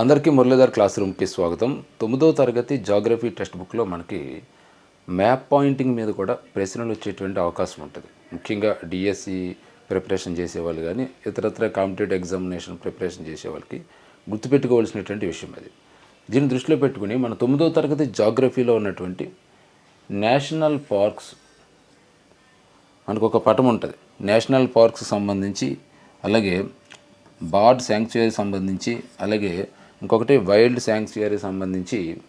అందరికీ మురళీధర్ క్లాస్ రూమ్కి స్వాగతం. తొమ్మిదో తరగతి జాగ్రఫీ టెక్స్ట్ బుక్లో మనకి మ్యాప్ పాయింటింగ్ మీద కూడా ప్రశ్నలు వచ్చేటువంటి అవకాశం ఉంటుంది. ముఖ్యంగా డిఎస్సి ప్రిపరేషన్ చేసేవాళ్ళు కానీ ఇతరత్ర కాంపిటేటివ్ ఎగ్జామినేషన్ ప్రిపరేషన్ చేసేవాళ్ళకి గుర్తుపెట్టుకోవాల్సినటువంటి విషయం అది. దీన్ని దృష్టిలో పెట్టుకుని మన తొమ్మిదో తరగతి జాగ్రఫీలో ఉన్నటువంటి నేషనల్ పార్క్స్ మనకు ఒక పటం ఉంటుంది. నేషనల్ పార్క్స్ సంబంధించి అలాగే బార్డ్ శాంక్చురీ సంబంధించి అలాగే ఇంకొకటి వైల్డ్ శాంక్చురీ సంబంధించి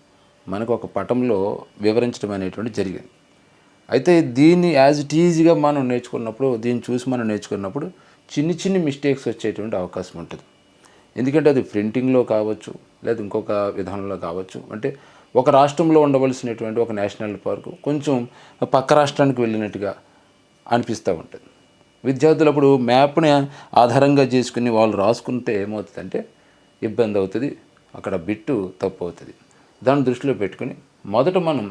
మనకు ఒక పటంలో వివరించడం అనేటువంటి జరిగింది. అయితే దీన్ని యాజ్ ఇట్ ఈజీగా మనం నేర్చుకున్నప్పుడు దీన్ని చూసి మనం నేర్చుకున్నప్పుడు చిన్ని చిన్ని మిస్టేక్స్ వచ్చేటువంటి అవకాశం ఉంటుంది. ఎందుకంటే అది ప్రింటింగ్లో కావచ్చు లేదా ఇంకొక విధానంలో కావచ్చు. అంటే ఒక రాష్ట్రంలో ఉండవలసినటువంటి ఒక నేషనల్ పార్కు కొంచెం పక్క రాష్ట్రానికి వెళ్ళినట్టుగా అనిపిస్తూ ఉంటుంది. విద్యార్థులు అప్పుడు మ్యాప్ని ఆధారంగా చేసుకుని వాళ్ళు రాసుకుంటే ఏమవుతుందంటే ఇబ్బంది అవుతుంది అక్కడ బిట్టు తప్పు అవుతుంది. దాన్ని దృష్టిలో పెట్టుకుని మొదట మనం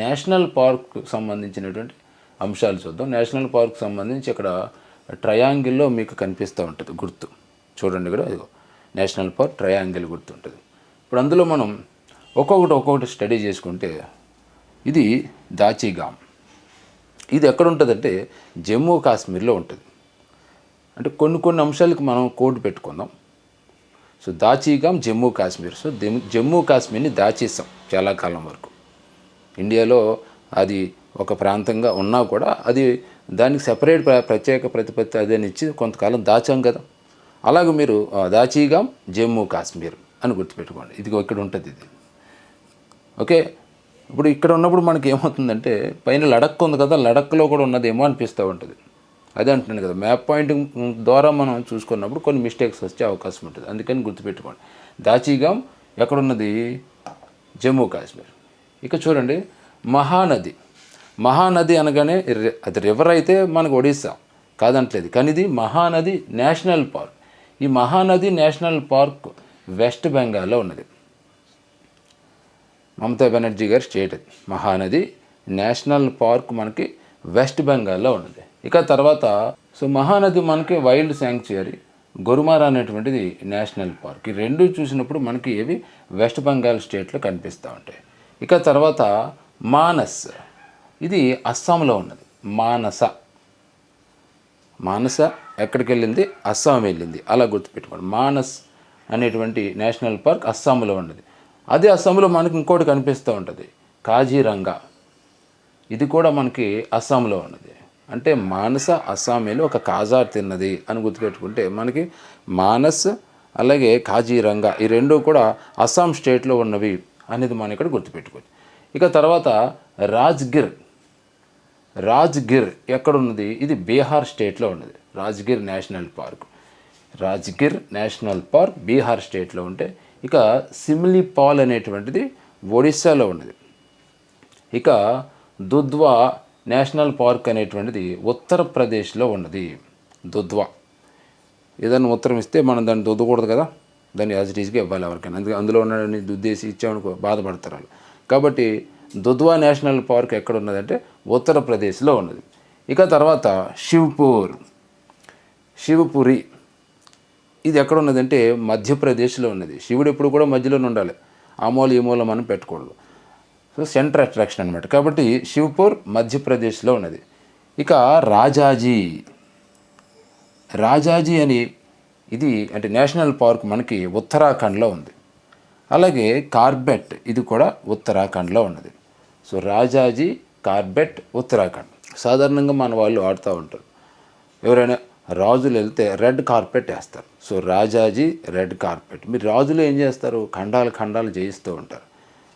నేషనల్ పార్క్ సంబంధించినటువంటి అంశాలు చూద్దాం. నేషనల్ పార్క్ సంబంధించి ఇక్కడ ట్రయాంగిల్లో మీకు కనిపిస్తూ ఉంటుంది గుర్తు. చూడండి కూడా ఇదిగో నేషనల్ పార్క్ ట్రయాంగిల్ గుర్తు ఉంటుంది. ఇప్పుడు అందులో మనం ఒక్కొక్కటి ఒక్కొక్కటి స్టడీ చేసుకుంటే ఇది దాచిగామ్. ఇది ఎక్కడ ఉంటుందంటే జమ్మూ కాశ్మీర్లో ఉంటుంది. అంటే కొన్ని కొన్ని అంశాలకు మనం కోడ్ పెట్టుకుందాం. సో దాచీగాం జమ్మూ కాశ్మీర్. సో జమ్మూ కాశ్మీర్ని దాచేసాం చాలా కాలం వరకు. ఇండియాలో అది ఒక ప్రాంతంగా ఉన్నా కూడా అది దానికి సెపరేట్ ప్రత్యేక ప్రతిపత్తి అదని ఇచ్చి కొంతకాలం దాచాం కదా. అలాగే మీరు దాచిగాం దాచీగాం జమ్మూ కాశ్మీర్ అని గుర్తుపెట్టుకోండి. ఇది ఇక్కడ ఉంటుంది ఇది. ఓకే? ఇప్పుడు ఇక్కడ ఉన్నప్పుడు మనకి ఏమవుతుందంటే పైన లడక్ ఉంది కదా లడక్లో కూడా ఉన్నదేమో అనిపిస్తూ ఉంటుంది. అదే అంటున్నాను కదా మ్యాప్ పాయింటింగ్ ద్వారా మనం చూసుకున్నప్పుడు కొన్ని మిస్టేక్స్ వచ్చే అవకాశం ఉంటుంది. అందుకని గుర్తుపెట్టుకోండి. దాచిగాం ఎక్కడున్నది? జమ్మూ కాశ్మీర్. ఇక చూడండి మహానది. మహానది అనగానే అది రివర్ అయితే మనకు ఒడిస్సా. కాదంటలేదు. కానీ ఇది మహానది నేషనల్ పార్క్ ఈ మహానది నేషనల్ పార్క్ వెస్ట్ బెంగాల్లో ఉన్నది. మమతా బెనర్జీ గారి స్టేట్ అది. మహానది నేషనల్ పార్క్ మనకి వెస్ట్ బెంగాల్లో ఉన్నది. ఇక తర్వాత సో మహానది మనకి వైల్డ్ శాంక్చురీ గొరుమారా అనేటువంటిది నేషనల్ పార్క్. ఈ రెండు చూసినప్పుడు మనకి ఏవి? వెస్ట్ బెంగాల్ స్టేట్లో కనిపిస్తూ ఉంటాయి. ఇక తర్వాత మానస్. ఇది అస్సాంలో ఉన్నది. మానస. మానస ఎక్కడికి వెళ్ళింది? అస్సాం వెళ్ళింది. అలా గుర్తుపెట్టుకోండి. మానస్ అనేటువంటి నేషనల్ పార్క్ అస్సాంలో ఉన్నది. అదే అస్సాంలో మనకి ఇంకోటి కనిపిస్తూ ఉంటుంది. కాజీరంగా. ఇది కూడా మనకి అస్సాంలో ఉన్నది. అంటే మానస అస్సామీలో ఒక కాజా తిన్నది అని గుర్తుపెట్టుకుంటే మనకి మానస్ అలాగే కాజీరంగా ఈ రెండు కూడా అస్సాం స్టేట్లో ఉన్నవి అనేది మనం ఇక్కడ గుర్తుపెట్టుకోవచ్చు. ఇక తర్వాత రాజ్గిర్ రాజ్గిర్ ఎక్కడున్నది? ఇది బీహార్ స్టేట్లో ఉన్నది. Rajgir national park. Rajgir national park Bihar స్టేట్లో ఉంటే ఇక సిమ్లీపాల్ అనేటువంటిది ఒడిస్సాలో ఉన్నది. ఇక దుద్వా నేషనల్ పార్క్ అనేటువంటిది ఉత్తరప్రదేశ్లో ఉన్నది. దుద్వా. ఏదైనా ఉత్తరం ఇస్తే మనం దాన్ని దుద్దకూడదు కదా. దాన్ని యాజ్ ఇట్ ఈజ్గా ఇవ్వాలి ఎవరికైనా. అందుకే అందులో ఉన్న దుద్దేసి ఇచ్చామనుకో బాధపడతారు వాళ్ళు. కాబట్టి దుద్వా నేషనల్ పార్క్ ఎక్కడ ఉన్నదంటే ఉత్తరప్రదేశ్లో ఉన్నది. ఇక తర్వాత శివ్పూర్. శివపురి. ఇది ఎక్కడ ఉన్నదంటే మధ్యప్రదేశ్లో ఉన్నది. శివుడు ఎప్పుడు కూడా మధ్యలోనే ఉండాలి. ఆ మూల ఈ మూల మనం పెట్టకూడదు. సో సెంటర్ అట్రాక్షన్ అనమాట కాబట్టి శివపూర్ మధ్యప్రదేశ్లో ఉన్నది. ఇక రాజాజీ. రాజాజీ అని ఇది అంటే నేషనల్ పార్క్ మనకి ఉత్తరాఖండ్లో ఉంది. అలాగే కార్బెట్ ఇది కూడా ఉత్తరాఖండ్లో ఉన్నది. సో రాజాజీ కార్బెట్ ఉత్తరాఖండ్. సాధారణంగా మన వాళ్ళు ఆడుతూ ఉంటారు. ఎవరైనా రాజులు వెళ్తే రెడ్ కార్పెట్ వేస్తారు. So Rajaji red carpet. మీరు రాజులు ఏం చేస్తారు? ఖండాలు ఖండాలు జయిస్తూ ఉంటారు.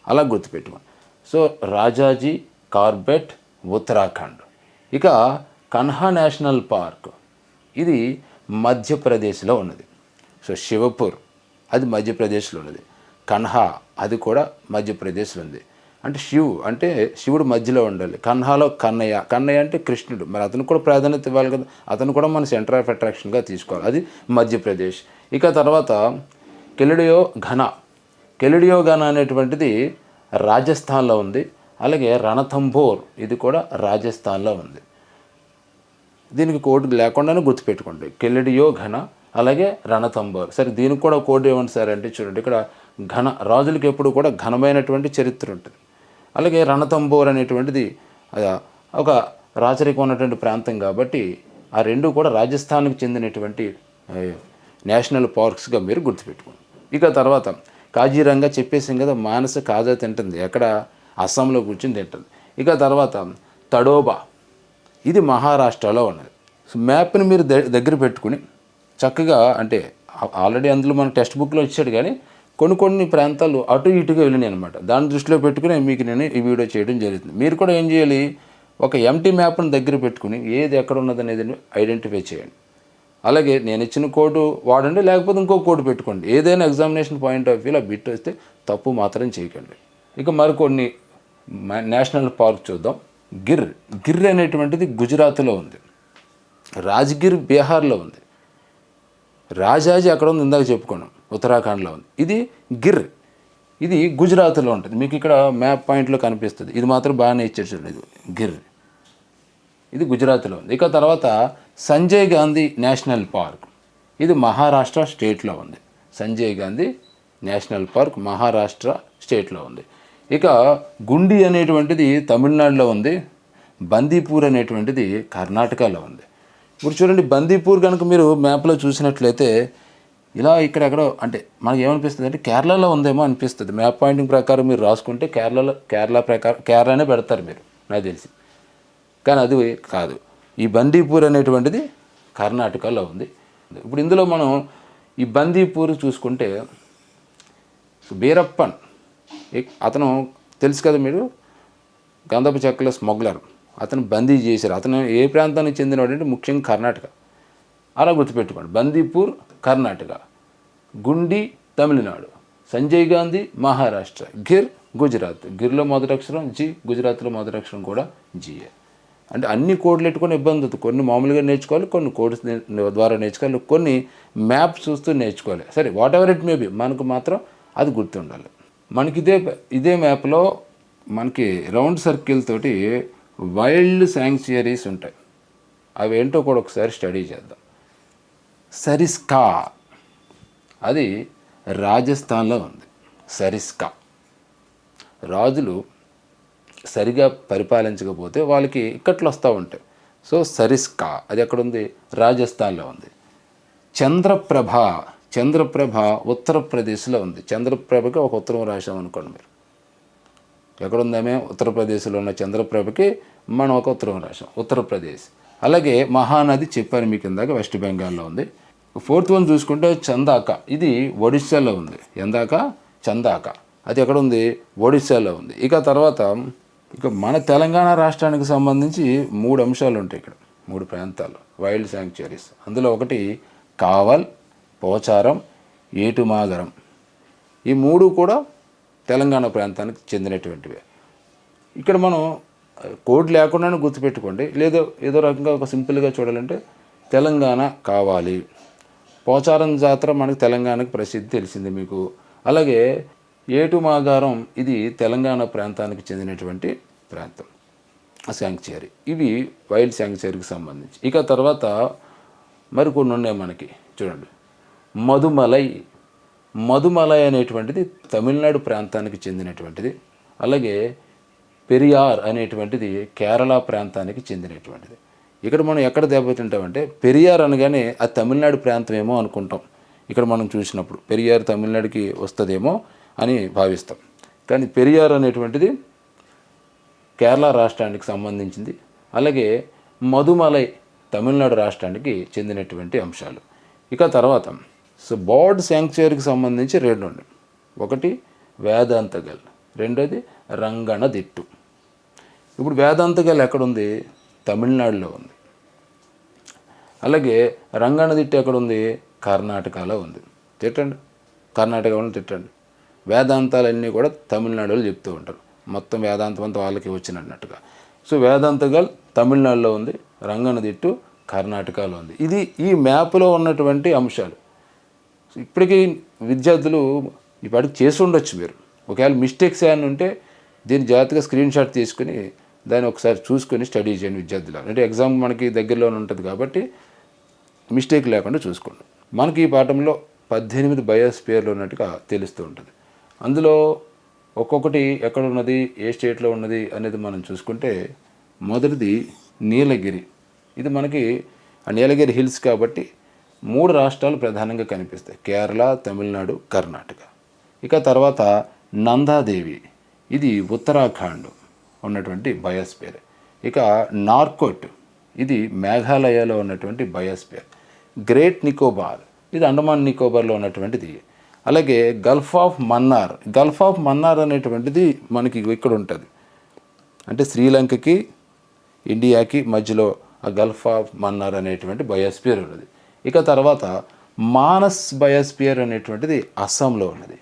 అలా గుర్తుపెట్టుకోండి. సో రాజాజీ కార్బెట్ ఉత్తరాఖండ్. ఇక కన్హా నేషనల్ పార్క్. ఇది మధ్యప్రదేశ్లో ఉన్నది. సో శివపూర్ అది మధ్యప్రదేశ్లో ఉన్నది. కన్హా అది కూడా మధ్యప్రదేశ్లో ఉంది. అంటే శివు అంటే శివుడు మధ్యలో ఉండాలి. కన్హాలో కన్నయ్య కన్నయ్య అంటే కృష్ణుడు. మరి అతను కూడా ప్రాధాన్యత ఇవ్వాలి కదా. అతను కూడా మన సెంటర్ ఆఫ్ అట్రాక్షన్గా తీసుకోవాలి. అది మధ్యప్రదేశ్. ఇక తర్వాత కెలిడియో ఘన. కెలిడియో ఘన అనేటువంటిది రాజస్థాన్లో ఉంది. అలాగే రణథంబోర్ ఇది కూడా రాజస్థాన్లో ఉంది. దీనికి కోడ్ లేకుండానే గుర్తుపెట్టుకోండి. కెల్లడియో ఘన అలాగే రణతంబోర్ సరే దీనికి కూడా కోడ్ ఏమంటారు సార్ అంటే చూడండి ఇక్కడ ఘన రాజులకి ఎప్పుడు కూడా ఘనమైనటువంటి చరిత్ర ఉంటుంది. అలాగే రణతంబోర్ అనేటువంటిది ఒక రాచరికం ఉన్నటువంటి ప్రాంతం కాబట్టి ఆ రెండు కూడా రాజస్థాన్కి చెందినటువంటి నేషనల్ పార్క్స్గా మీరు గుర్తుపెట్టుకోండి. ఇక తర్వాత కాజీరంగా చెప్పేసాం కదా మానస కాజా తింటుంది. ఎక్కడ? అస్సాంలో కూర్చొని తింటుంది. ఇక తర్వాత తడోబా. ఇది మహారాష్ట్రలో ఉన్నది. సో మ్యాప్ని మీరు దగ్గర పెట్టుకుని చక్కగా అంటే ఆల్రెడీ అందులో మన టెక్స్ట్ బుక్లో ఇచ్చాడు కానీ కొన్ని కొన్ని ప్రాంతాలు అటు ఇటుగా వెళ్ళినాయి అనమాట దాని దృష్టిలో పెట్టుకుని మీకు నేను ఈ వీడియో చేయడం జరుగుతుంది. మీరు కూడా ఏం చేయాలి? ఒక ఎంటీ మ్యాప్ని దగ్గర పెట్టుకుని ఏది ఎక్కడ ఉన్నది అనేది ఐడెంటిఫై చేయండి. అలాగే నేను ఇచ్చిన కోడ్ వాడండి లేకపోతే ఇంకో కోడ్ పెట్టుకోండి. ఏదైనా ఎగ్జామినేషన్ పాయింట్ ఆఫ్ వ్యూలో బిట్ వస్తే తప్పు మాత్రం చేయకండి. ఇక మరికొన్ని నేషనల్ పార్క్ చూద్దాం. గిర్ గిర్ అనేటువంటిది గుజరాత్లో ఉంది. రాజ్గిర్ బీహార్లో ఉంది. రాజాజీ అక్కడ ఉంది ఇందాక చెప్పుకున్నాం. ఉత్తరాఖండ్లో ఉంది. ఇది గిర్ ఇది గుజరాత్లో ఉంటుంది. మీకు ఇక్కడ మ్యాప్ పాయింట్లో కనిపిస్తుంది. ఇది మాత్రం బాగానే ఇచ్చారు చూడండి గిర్. ఇది గుజరాత్లో ఉంది. ఇక తర్వాత సంజయ్ గాంధీ నేషనల్ పార్క్. ఇది మహారాష్ట్ర స్టేట్లో ఉంది. సంజయ్ గాంధీ నేషనల్ పార్క్ మహారాష్ట్ర స్టేట్లో ఉంది. ఇక గుండి అనేటువంటిది తమిళనాడులో ఉంది. బందీపూర్ అనేటువంటిది కర్ణాటకలో ఉంది. ఇప్పుడు చూడండి బందీపూర్ కనుక మీరు మ్యాప్లో చూసినట్లయితే ఇలా ఇక్కడెక్కడ అంటే మనకి ఏమనిపిస్తుంది అంటే కేరళలో ఉందేమో అనిపిస్తుంది. మ్యాప్ పాయింటింగ్ ప్రకారం మీరు రాసుకుంటే కేరళలో కేరళ ప్రకారం కేరళనే పెడతారు మీరు. నాకు తెలిసి. కానీ అది కాదు. ఈ బందీపూర్ అనేటువంటిది కర్ణాటకలో ఉంది. ఇప్పుడు ఇందులో మనం ఈ బందీపూర్ చూసుకుంటే బీరప్పన్ ఇక్- అతను తెలుసు కదా మీరు? గంధపు చెక్కల స్మగ్లర్. అతను బందీ చేశారు. అతను ఏ ప్రాంతానికి చెందినవాడు అంటే ముఖ్యంగా కర్ణాటక. అలా గుర్తుపెట్టుకోండి. బందీపూర్ కర్ణాటక. గుండి తమిళనాడు. సంజయ్ గాంధీ మహారాష్ట్ర. గిర్ గుజరాత్. గిర్లో మొదటి అక్షరం జి గుజరాత్లో మొదటి అక్షరం కూడా జిఏ అంటే అన్ని కోడ్లు పెట్టుకొని ఇబ్బంది అవుతుంది. కొన్ని మామూలుగా నేర్చుకోవాలి కొన్ని కోడ్స్ ద్వారా నేర్చుకోవాలి కొన్ని మ్యాప్ చూస్తూ నేర్చుకోవాలి. సరే whatever it may be మనకు మాత్రం అది గుర్తుండాలి. మనకి ఇదే ఇదే మ్యాప్లో మనకి రౌండ్ సర్కిల్ తోటి వైల్డ్ శాంక్చుయరీస్ ఉంటాయి. అవి ఏంటో కూడా ఒకసారి స్టడీ చేద్దాం. సరిస్కా అది రాజస్థాన్లో ఉంది. సరిస్కా రాజులు సరిగా పరిపాలించకపోతే వాళ్ళకి ఇక్కట్లు వస్తూ ఉంటాయి. సో సరిస్కా అది ఎక్కడ ఉంది రాజస్థాన్లో ఉంది. చంద్రప్రభ చంద్రప్రభ ఉత్తరప్రదేశ్లో ఉంది. చంద్రప్రభకి ఒక ఉత్తరం రాశాం అనుకోండి మీరు. ఎక్కడ ఉందామే ఉత్తరప్రదేశ్లో ఉన్న చంద్రప్రభకి మనం ఒక ఉత్తరం రాశాం. ఉత్తరప్రదేశ్. అలాగే మహానది చెప్పాను మీకు ఇందాక వెస్ట్ బెంగాల్లో ఉంది. ఫోర్త్ వన్ చూసుకుంటే చందాక ఇది ఒడిస్సాలో ఉంది. ఎందాక? చందాక. అది ఎక్కడ ఉంది ఒడిస్సాలో ఉంది. ఇక తర్వాత ఇక మన తెలంగాణ రాష్ట్రానికి సంబంధించి మూడు అంశాలు ఉంటాయి ఇక్కడ మూడు ప్రాంతాలు. వైల్డ్ శాంక్చురీస్ అందులో ఒకటి కావల్ పోచారం ఏటుమాగరం. ఈ మూడు కూడా తెలంగాణ ప్రాంతానికి చెందినటువంటివి. ఇక్కడ మనం కోడ్ లేకుండానే గుర్తుపెట్టుకోండి. లేదో ఏదో రకంగా ఒక సింపుల్గా చూడాలంటే తెలంగాణ కావాలి. పోచారం జాతర మనకి తెలంగాణకు ప్రసిద్ధి తెలిసింది మీకు. అలాగే ఏటుమాగారం ఇది తెలంగాణ ప్రాంతానికి చెందినటువంటి ప్రాంతం శాంక్చురీ. ఇవి వైల్డ్ శాంక్చురీకి సంబంధించి. ఇక తర్వాత మరికొన్ని ఉన్నాయి మనకి చూడండి. మధుమలై మధుమలై అనేటువంటిది తమిళనాడు ప్రాంతానికి చెందినటువంటిది అలాగే పెరియార్ అనేటువంటిది కేరళ ప్రాంతానికి చెందినటువంటిది. ఇక్కడ మనం ఎక్కడ దెబ్బతింటామంటే పెరియార్ అనగానే ఆ తమిళనాడు ప్రాంతం ఏమో అనుకుంటాం. ఇక్కడ మనం చూసినప్పుడు పెరియార్ తమిళనాడుకి వస్తుందేమో అని భావిస్తాం. కానీ పెరియార్ అనేటువంటిది కేరళ రాష్ట్రానికి సంబంధించింది. అలాగే మధుమలై తమిళనాడు రాష్ట్రానికి చెందినటువంటి అంశాలు. ఇక తర్వాత సో బార్డ్ శాంక్చురీకి సంబంధించి రెండు ఉన్నాయి ఒకటి వేదాంతగల్. రెండోది రంగణ దిట్టు ఇప్పుడు వేదాంతగల్ ఎక్కడుంది? తమిళనాడులో ఉంది. అలాగే రంగణ దిట్టు ఎక్కడుంది? కర్ణాటకలో ఉంది. తిట్టండి. కర్ణాటకలో తిట్టండి. వేదాంతాలన్నీ కూడా తమిళనాడులో చెప్తూ ఉంటారు. మొత్తం వేదాంతం అంతా వాళ్ళకి వచ్చినట్టుగా సో వేదాంతగల్ తమిళనాడులో ఉంది రంగనదిట్టు కర్ణాటకలో ఉంది. ఇది ఈ మ్యాప్లో ఉన్నటువంటి అంశాలు. ఇప్పటికీ విద్యార్థులు ఇప్పటికి చేసి ఉండొచ్చు మీరు. ఒకవేళ మిస్టేక్స్ ఏమైనా ఉంటే దీన్ని జాగ్రత్తగా స్క్రీన్ షాట్ తీసుకుని దాన్ని ఒకసారి చూసుకొని స్టడీ చేయండి విద్యార్థులు. అంటే ఎగ్జామ్ మనకి దగ్గరలోనే ఉంటుంది కాబట్టి మిస్టేక్ లేకుండా చూసుకోండి. మనకి ఈ పాఠంలో పద్దెనిమిది బయోస్పియర్లు ఉన్నట్టుగా తెలుస్తూ ఉంటుంది. అందులో ఒక్కొక్కటి ఎక్కడ ఉన్నది ఏ స్టేట్లో ఉన్నది అనేది మనం చూసుకుంటే మొదటిది నీలగిరి. ఇది మనకి ఆ నీలగిరి హిల్స్ కాబట్టి మూడు రాష్ట్రాలు ప్రధానంగా కనిపిస్తాయి. కేరళ తమిళనాడు కర్ణాటక. ఇక తర్వాత నందాదేవి. ఇది ఉత్తరాఖండ్ ఉన్నటువంటి బయోస్పియర్ ఇక నార్కోట్. ఇది మేఘాలయలో ఉన్నటువంటి బయోస్పియర్ గ్రేట్ నికోబార్. ఇది అండమాన్ నికోబార్లో ఉన్నటువంటిది. అలాగే gulf of Mannar gulf of Mannar అనేటువంటిది మనకి ఇక్కడ ఉంటుంది. అంటే శ్రీలంకకి ఇండియాకి మధ్యలో ఆ గల్ఫ్ ఆఫ్ మన్నార్ అనేటువంటి బయోస్పియర్ ఉన్నది. ఇక తర్వాత మానస్ బయోస్పియర్ అనేటువంటిది అస్సాంలో ఉన్నది.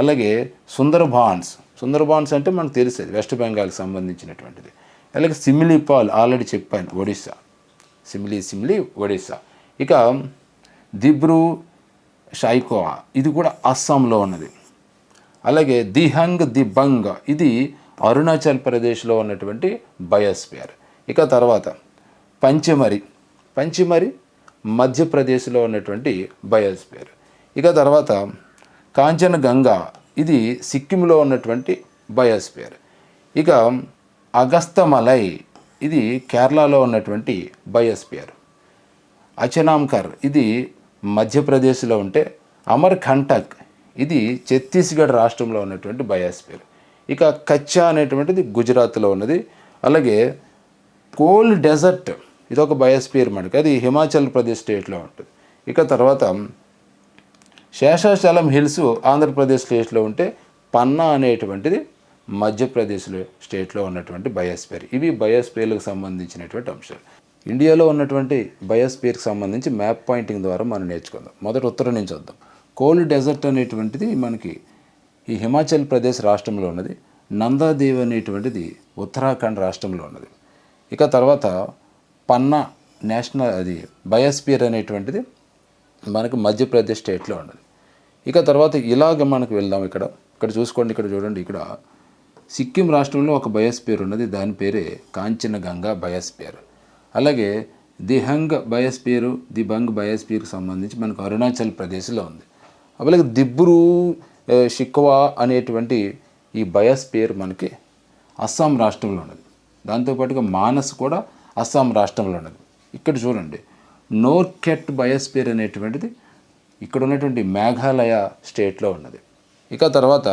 అలాగే సుందర్బాన్స్ సుందర్బాన్స్ అంటే మనకు తెలిసేది వెస్ట్ బెంగాల్కి సంబంధించినటువంటిది. అలాగే సిమిలీపాల్ ఆల్రెడీ చెప్పాను ఒడిస్సా సిమిలి సిమిలి ఒడిస్సా ఇక దిబ్రూ షైకోవా. ఇది కూడా అస్సాంలో ఉన్నది. అలాగే దిహంగ్ దిబంగ్ ఇది అరుణాచల్ ప్రదేశ్లో ఉన్నటువంటి బయోస్పియర్ ఇక తర్వాత పంచమరి. పంచమరి మధ్యప్రదేశ్లో ఉన్నటువంటి బయోస్పియర్ ఇక తర్వాత కాంచనగంగా ఇది సిక్కింలో ఉన్నటువంటి బయోస్పియర్ ఇక అగస్తమలై ఇది కేరళలో ఉన్నటువంటి బయోస్పియర్ అచనాంకర్ ఇది మధ్యప్రదేశ్లో ఉంటే అమర్ కంటక్ ఇది ఛత్తీస్గఢ్ రాష్ట్రంలో ఉన్నటువంటి బయోస్పియర్ ఇక కచ్చా అనేటువంటిది గుజరాత్లో ఉన్నది. అలాగే కోల్ డెజర్ట్ ఇది ఒక బయోస్పియర్ మనకి. అది హిమాచల్ ప్రదేశ్ స్టేట్లో ఉంటుంది. ఇక తర్వాత శేషాచలం హిల్స్ ఆంధ్రప్రదేశ్ స్టేట్లో ఉంటే పన్నా అనేటువంటిది మధ్యప్రదేశ్లో స్టేట్లో ఉన్నటువంటి బయోస్పియర్ ఇవి బయోస్పియర్లకు సంబంధించినటువంటి అంశాలు. ఇండియాలో ఉన్నటువంటి బయోస్పియర్కి సంబంధించి మ్యాప్ పాయింటింగ్ ద్వారా మనం నేర్చుకుందాం. మొదట ఉత్తరం నుంచి వద్దాం. కోల్డ్ డెజర్ట్ అనేటువంటిది మనకి ఈ హిమాచల్ ప్రదేశ్ రాష్ట్రంలో ఉన్నది. నందాదేవి అనేటువంటిది ఉత్తరాఖండ్ రాష్ట్రంలో ఉన్నది. ఇక తర్వాత పన్నా నేషనల్ అది బయోస్పియర్ అనేటువంటిది మనకు మధ్యప్రదేశ్ స్టేట్లో ఉన్నది. ఇక తర్వాత ఇలాగ మనకు వెళ్దాం ఇక్కడ. ఇక్కడ చూసుకోండి ఇక్కడ చూడండి. ఇక్కడ సిక్కిం రాష్ట్రంలో ఒక బయోస్పియర్ ఉన్నది. దాని పేరే కాంచనగంగా బయోస్పియర్. అలాగే దిహంగ్ బయోస్పియర్ దిబంగ్ బయోస్పియర్కి సంబంధించి మనకు అరుణాచల్ ప్రదేశ్లో ఉంది. అలాగే దిబ్బురు షిక్వా అనేటువంటి ఈ బయోస్పియర్ మనకి అస్సాం రాష్ట్రంలో ఉన్నది. దాంతోపాటుగా మానస్ కూడా అస్సాం రాష్ట్రంలో ఉన్నది. ఇక్కడ చూడండి నోర్కెట్ బయోస్పియర్ అనేటువంటిది ఇక్కడ ఉన్నటువంటి మేఘాలయ స్టేట్లో ఉన్నది. ఇక తర్వాత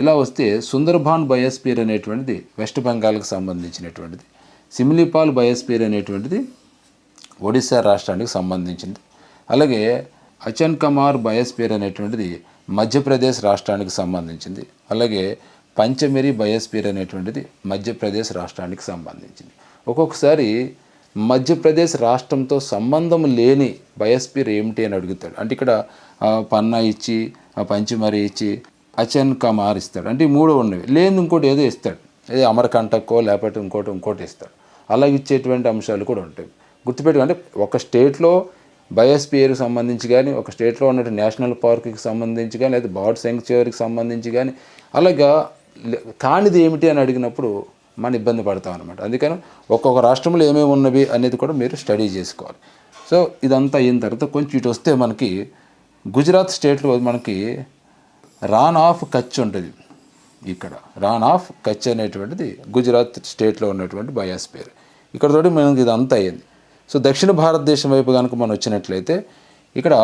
ఇలా వస్తే సుందర్బాన్ బయోస్పియర్ అనేటువంటిది వెస్ట్ బెంగాల్కి సంబంధించినటువంటిది. సిమిలిపాల్ బయోస్పియర్ అనేటువంటిది ఒడిశా రాష్ట్రానికి సంబంధించింది. అలాగే అచన్ కమార్ బయోస్పియర్ అనేటువంటిది మధ్యప్రదేశ్ రాష్ట్రానికి సంబంధించింది. అలాగే పంచమిరి బయోస్పియర్ అనేటువంటిది మధ్యప్రదేశ్ రాష్ట్రానికి సంబంధించింది. ఒక్కొక్కసారి మధ్యప్రదేశ్ రాష్ట్రంతో సంబంధం లేని బయోస్పియర్ ఏమిటి అని అడుగుతాడు. అంటే ఇక్కడ పన్నా ఇచ్చి పంచమరి ఇచ్చి అచన్ కమార్ ఇస్తాడు. అంటే ఈ మూడు ఉన్నవి లేని ఇంకోటి ఏదో ఇస్తాడు. ఏదో అమరకంటకో లేకపోతే ఇంకోటి ఇంకోటి ఇస్తాడు. అలా ఇచ్చేటువంటి అంశాలు కూడా ఉంటాయి. గుర్తుపెట్టుకో అంటే ఒక స్టేట్లో బయోస్పియర్కి సంబంధించి కానీ ఒక స్టేట్లో ఉన్నట్టు నేషనల్ పార్క్కి సంబంధించి కానీ లేదా బర్డ్ సెంక్చురీకి సంబంధించి కానీ అలాగా కానిది ఏమిటి అని అడిగినప్పుడు మనం ఇబ్బంది పడతాం అనమాట అందుకని ఒక్కొక్క రాష్ట్రంలో ఏమేమి ఉన్నవి అనేది కూడా మీరు స్టడీ చేసుకోవాలి. సో ఇదంతా అయిన తర్వాత కొంచెం ఇటు వస్తే మనకి గుజరాత్ స్టేట్లో మనకి రాన్ ఆఫ్ కచ్ ఉంటుంది. ఇక్కడ రాన్ ఆఫ్ కచ్ అనేటువంటిది గుజరాత్ స్టేట్లో ఉన్నటువంటి బయాస్పేర్ ఇక్కడ తోటి ఇది ఇదంతా అయ్యింది. సో దక్షిణ భారతదేశం వైపు కనుక మనం వచ్చినట్లయితే ఇక్కడ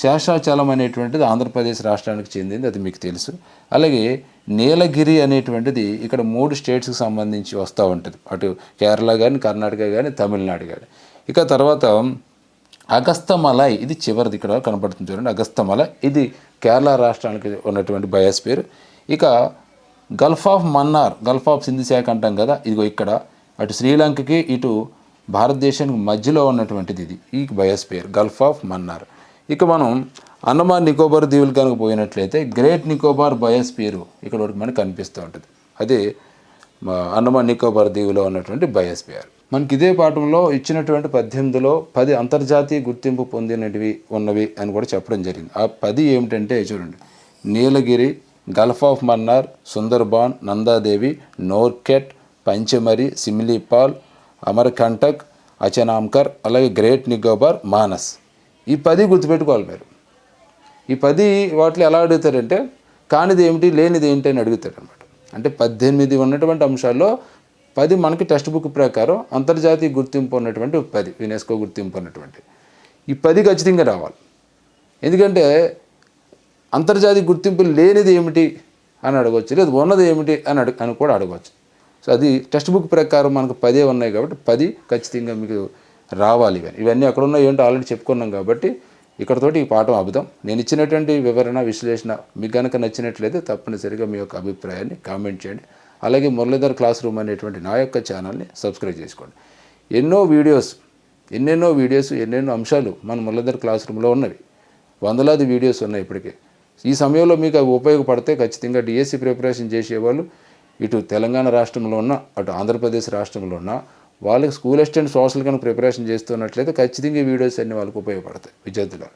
శేషాచలం అనేటువంటిది ఆంధ్రప్రదేశ్ రాష్ట్రానికి చెందింది అది మీకు తెలుసు. అలాగే నీలగిరి అనేటువంటిది ఇక్కడ మూడు స్టేట్స్కి సంబంధించి వస్తూ ఉంటుంది. అటు కేరళ కానీ కర్ణాటక కానీ తమిళనాడు కానీ ఇక తర్వాత అగస్తమలై ఇది చివరిది ఇక్కడ కనపడుతుంది చూడండి. అగస్తమలై ఇది కేరళ రాష్ట్రానికి ఉన్నటువంటి బయోస్పియర్ ఇక gulf of Mannar gulf of Sindhu శాఖ అంటాం కదా ఇదిగో ఇక్కడ అటు శ్రీలంకకి ఇటు భారతదేశానికి మధ్యలో ఉన్నటువంటిది ఇది. ఈ బయోస్పియర్ గల్ఫ్ ఆఫ్ మన్నార్ ఇక మనం అండమాన్ నికోబార్ దీవులు కనుక పోయినట్లయితే గ్రేట్ నికోబార్ బయోస్పియరు ఇక్కడ ఒకటి మనకు కనిపిస్తూ ఉంటుంది. అది అండమాన్ నికోబార్ దీవులో ఉన్నటువంటి బయోస్పియర్ మనకి ఇదే పాఠంలో ఇచ్చినటువంటి పద్దెనిమిదిలో పది అంతర్జాతీయ గుర్తింపు పొందినటివి ఉన్నవి అని కూడా చెప్పడం జరిగింది. ఆ పది ఏమిటంటే చూడండి. నీలగిరి గల్ఫ్ ఆఫ్ మన్నార్ సుందర్బాన్ నందాదేవి నోర్కెట్ పంచమరి సిమ్లీపాల్ అమర్కంటక్ అచనాంకర్ అలాగే గ్రేట్ నికోబార్ మానస్. ఈ పది గుర్తుపెట్టుకోవాలి మీరు. ఈ పది వాటిలో ఎలా అడుగుతారంటే కానిది ఏమిటి లేనిది ఏంటి అని అడుగుతారు అనమాట అంటే పద్దెనిమిది ఉన్నటువంటి అంశాల్లో పది మనకి టెక్స్ట్ బుక్ ప్రకారం అంతర్జాతీయ గుర్తింపు ఉన్నటువంటి పది యునెస్కో గుర్తింపు ఉన్నటువంటి. ఈ పది ఖచ్చితంగా రావాలి. ఎందుకంటే అంతర్జాతీయ గుర్తింపు లేనిది ఏమిటి అని అడగవచ్చు లేదు ఉన్నది ఏమిటి అని అడగ అని కూడా అడగవచ్చు సో అది టెక్స్ట్ బుక్ ప్రకారం మనకు పదే ఉన్నాయి కాబట్టి పది ఖచ్చితంగా మీకు రావాలి ఇవన్నీ. ఇవన్నీ అక్కడ ఉన్న ఏంటో ఆల్రెడీ చెప్పుకున్నాం కాబట్టి ఇక్కడతోటి ఈ పాఠం అబుదాం నేను ఇచ్చినటువంటి వివరణ విశ్లేషణ మీకు కనుక నచ్చినట్లయితే తప్పనిసరిగా మీ యొక్క అభిప్రాయాన్ని కామెంట్ చేయండి. అలాగే మురళీధర్ క్లాస్ రూమ్ అనేటువంటి నా యొక్క ఛానల్ని సబ్స్క్రైబ్ చేసుకోండి. ఎన్నో వీడియోస్ ఎన్నెన్నో వీడియోస్ ఎన్నెన్నో అంశాలు మన మురళీధర్ క్లాస్ రూమ్లో ఉన్నవి. వందలాది వీడియోస్ ఉన్నాయి ఇప్పటికే. ఈ సమయంలో మీకు అవి ఉపయోగపడితే ఖచ్చితంగా డిఎస్సి ప్రిపరేషన్ చేసేవాళ్ళు ఇటు తెలంగాణ రాష్ట్రంలో ఉన్న అటు ఆంధ్రప్రదేశ్ రాష్ట్రంలో ఉన్న వాళ్ళకి స్కూల్ అసిస్టెంట్ సోషల్ కనుక ప్రిపరేషన్ చేస్తున్నట్లయితే ఖచ్చితంగా ఈ వీడియోస్ అన్ని వాళ్ళకి ఉపయోగపడతాయి. విద్యార్థులు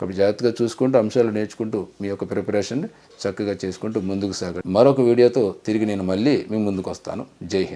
కాబట్టి జాగ్రత్తగా చూసుకుంటూ అంశాలు నేర్చుకుంటూ మీ యొక్క ప్రిపరేషన్ చక్కగా చేసుకుంటూ ముందుకు సాగండి. మరొక వీడియోతో తిరిగి నేను మళ్ళీ మీ ముందుకు వస్తాను. జై హింద్.